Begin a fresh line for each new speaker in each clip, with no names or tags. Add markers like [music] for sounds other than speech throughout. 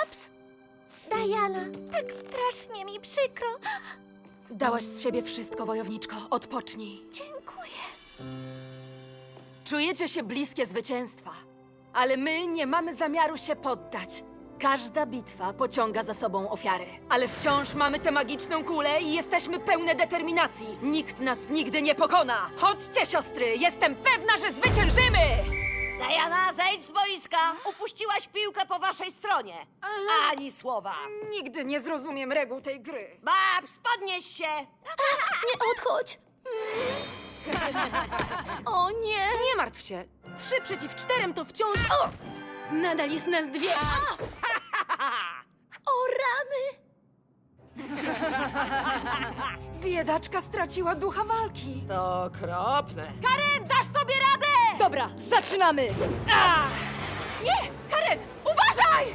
Babs? Diana, tak strasznie mi przykro.
Dałaś z siebie wszystko, wojowniczko. Odpocznij.
Dziękuję.
Czujecie się bliskie zwycięstwa, ale my nie mamy zamiaru się poddać. Każda bitwa pociąga za sobą ofiary, ale wciąż mamy tę magiczną kulę i jesteśmy pełne determinacji. Nikt nas nigdy nie pokona. Chodźcie, siostry, jestem pewna, że zwyciężymy!
Diana, zejdź z boiska! Upuściłaś piłkę po waszej stronie. Ani słowa.
Nigdy nie zrozumiem reguł tej gry.
Babs, podnieś się! [laughs]
Nie odchodź. [laughs] O nie!
Nie martw się. Trzy przeciw czterem to wciąż... O! Nadal jest nas dwie. [laughs]
O rany!
Biedaczka straciła ducha walki.
To okropne.
Karen, dasz sobie radę! Dobra, zaczynamy! A! Nie! Karen, uważaj!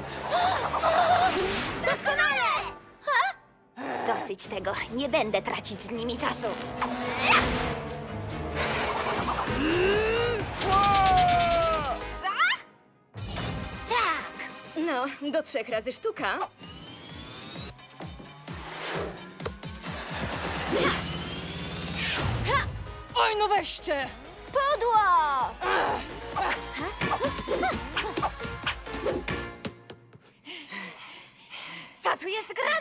Doskonale! Dosyć tego. Nie będę tracić z nimi czasu. Co? Tak!
No, do trzech razy sztuka. Oj, no weźcie!
Pudło! Co tu jest grane?